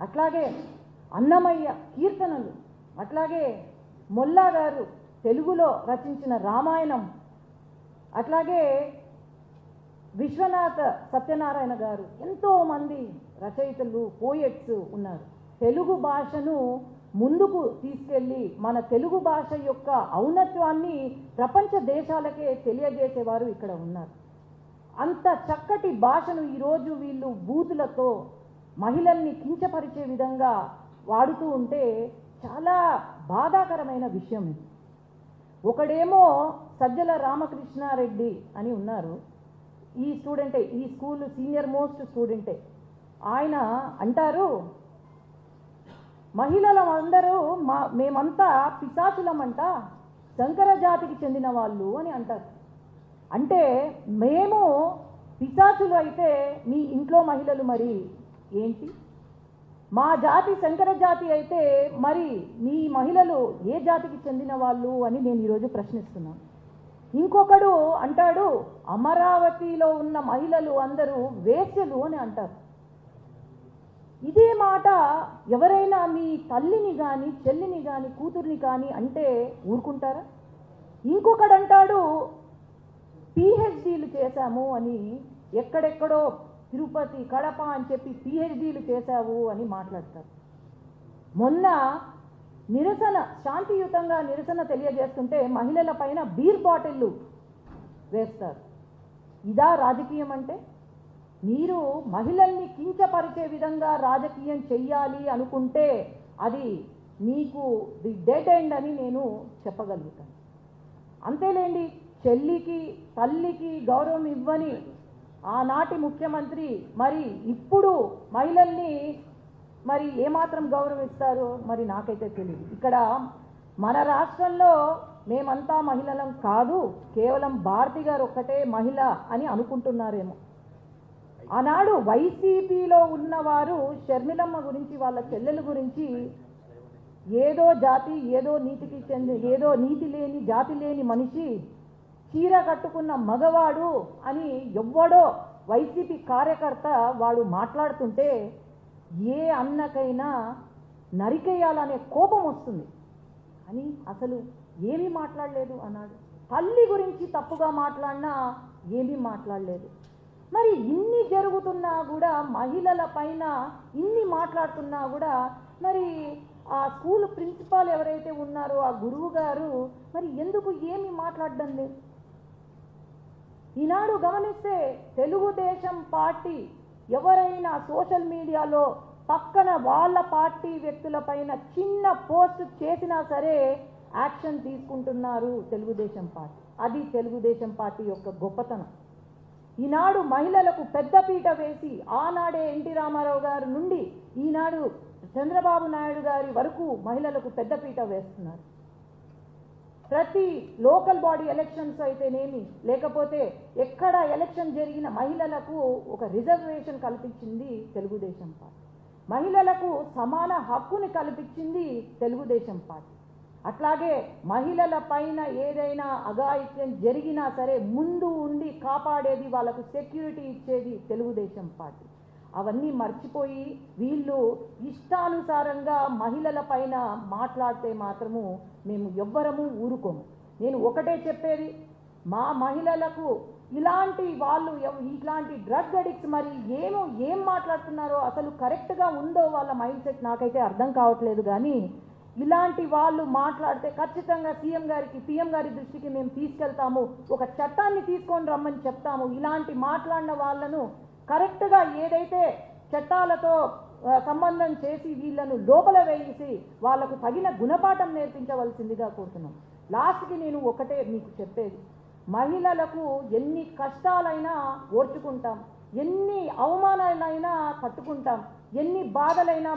అట్లాగే అన్నమయ్య కీర్తనలు అట్లాగే మొల్లా గారు తెలుగులో రచించిన రామాయణం అట్లాగే విశ్వనాథ సత్యనారాయణ గారు ఎంతోమంది రచయితలు పోయెట్స్ ఉన్నారు. తెలుగు భాషను ముందుకు తీసుకెళ్ళి మన తెలుగు భాష యొక్క ఔన్నత్వాన్ని ప్రపంచ దేశాలకే తెలియజేసేవారు ఇక్కడ ఉన్నారు. అంత చక్కటి భాషను ఈరోజు వీళ్ళు బూతులతో మహిళల్ని కించపరిచే విధంగా వాడుతూ ఉంటే చాలా బాధాకరమైన విషయం ఇది. ఒకడేమో సజ్జల రామకృష్ణారెడ్డి అని ఉన్నారు. ఈ స్టూడెంటే ఈ స్కూల్ సీనియర్ మోస్ట్ స్టూడెంటే. ఆయన అంటారు మహిళలు అందరూ మా మేమంతా పిశాచులమంట శంకర జాతికి చెందిన వాళ్ళు అని అంటారు. అంటే మేము పిశాచులు అయితే మీ ఇంట్లో మహిళలు మరి ఏంటి? మా జాతి శంకర జాతి అయితే మరి మీ మహిళలు ఏ జాతికి చెందిన వాళ్ళు అని నేను ఈరోజు ప్రశ్నిస్తున్నాను. ఇంకొకడు అంటాడు అమరావతిలో ఉన్న మహిళలు అందరూ వేశ్యలు అని అంటారు. ఇదే మాట ఎవరైనా మీ తల్లిని కానీ చెల్లిని కానీ కూతుర్ని కానీ అంటే ఊరుకుంటారా? ఇంకొకడు అంటాడు పిహెచ్డీలు చేశాము అని ఎక్కడెక్కడో తిరుపతి కడప అని చెప్పి పిహెచ్డీలు చేశావు అని మాట్లాడతారు. మొన్న నిరసన శాంతియుతంగా నిరసన తెలియజేస్తుంటే మహిళల పైన బీర్ బాటిళ్ళు వేస్తారు. ఇదా రాజకీయం అంటే? మీరు మహిళల్ని కించపరిచే విధంగా రాజకీయం చెయ్యాలి అనుకుంటే అది మీకు ది డెడ్ ఎండ్ అని నేను చెప్పగలుగుతాను. అంతేలేండి చెల్లికి తల్లికి గౌరవం ఇవ్వని ఆనాటి ముఖ్యమంత్రి మరి ఇప్పుడు మహిళల్ని మరి ఏమాత్రం గౌరవిస్తారు? మరి నాకైతే తెలియదు ఇక్కడ మన రాష్ట్రంలో మేమంతా మహిళలం కాదు కేవలం భారతి గారు ఒక్కటే మహిళ అని అనుకుంటున్నారేమో. ఆనాడు వైసీపీలో ఉన్నవారు షర్మిలమ్మ గురించి వాళ్ళ చెల్లెల గురించి ఏదో జాతి ఏదో నీతికి చెంది ఏదో నీతి లేని జాతి లేని మనిషి చీర కట్టుకున్న మగవాడు అని ఎవ్వడో వైసీపీ కార్యకర్త వాడు మాట్లాడుతుంటే ఏ అన్నకైనా నరికేయాలనే కోపం వస్తుంది. అని అసలు ఏమీ మాట్లాడలేదు అన్నాడు. తల్లి గురించి తప్పుగా మాట్లాడినా ఏమీ మాట్లాడలేదు. మరి ఇన్ని జరుగుతున్నా కూడా మహిళల పైన ఇన్ని మాట్లాడుతున్నా కూడా మరి ఆ స్కూల్ ప్రిన్సిపాల్ ఎవరైతే ఉన్నారో ఆ గురువు గారు మరి ఎందుకు ఏమీ మాట్లాడడం లేదు? ఈనాడు గమనిస్తే తెలుగుదేశం పార్టీ ఎవరైనా సోషల్ మీడియాలో పక్కన వాళ్ళ పార్టీ వ్యక్తులపైన చిన్న పోస్ట్ చేసినా సరే యాక్షన్ తీసుకుంటున్నారు తెలుగుదేశం పార్టీ. అది తెలుగుదేశం పార్టీ యొక్క గొప్పతనం. ఈనాడు మహిళలకు పెద్దపీట వేసి ఆనాడే ఎన్టీ రామారావు గారి నుండి ఈనాడు చంద్రబాబు నాయుడు గారి వరకు మహిళలకు పెద్దపీట వేస్తున్నారు. ప్రతి లోకల్ బాడీ ఎలక్షన్స్ అయితేనేమి లేకపోతే ఎక్కడ ఎలక్షన్ జరిగిన మహిళలకు ఒక రిజర్వేషన్ కల్పించింది తెలుగుదేశం పార్టీ. మహిళలకు సమాన హక్కుని కల్పించింది తెలుగుదేశం పార్టీ. అట్లాగే మహిళల పైన ఏదైనా అఘాయిత్యం జరిగినా సరే ముందు ఉండి కాపాడేది వాళ్ళకు సెక్యూరిటీ ఇచ్చేది తెలుగుదేశం పార్టీ. అవన్నీ మర్చిపోయి వీళ్ళు ఇష్టానుసారంగా మహిళల పైన మాట్లాడితే మాత్రము మేము ఎవ్వరము ఊరుకోము. నేను ఒకటే చెప్పేది మా మహిళలకు ఇలాంటి వాళ్ళు ఇలాంటి ఇట్లాంటి డ్రగ్ అడిక్ట్స్ మరి ఏమో ఏం మాట్లాడుతున్నారో అసలు కరెక్ట్గా ఉందో వాళ్ళ మైండ్ సెట్ నాకైతే అర్థం కావట్లేదు కానీ ఇలాంటి వాళ్ళు మాట్లాడితే ఖచ్చితంగా సీఎం గారికి సీఎం గారి దృష్టికి మేము తీసుకెళ్తాము ఒక చట్టాన్ని తీసుకొని రమ్మని చెప్తాము ఇలాంటి మాట్లాడిన వాళ్ళను కరెక్ట్గా ఏదైతే చట్టాలతో సంబంధం చేసి వీళ్ళను లోపల వేయించి వాళ్ళకు తగిన గుణపాఠం నేర్పించవలసిందిగా కోరుతున్నాం. లాస్ట్కి నేను ఒకటే మీకు చెప్పేది. మహిళలకు ఎన్ని కష్టాలైనా ఓర్చుకుంటాం ఎన్ని అవమానాలైనా తట్టుకుంటాం ఎన్ని బాధలైనా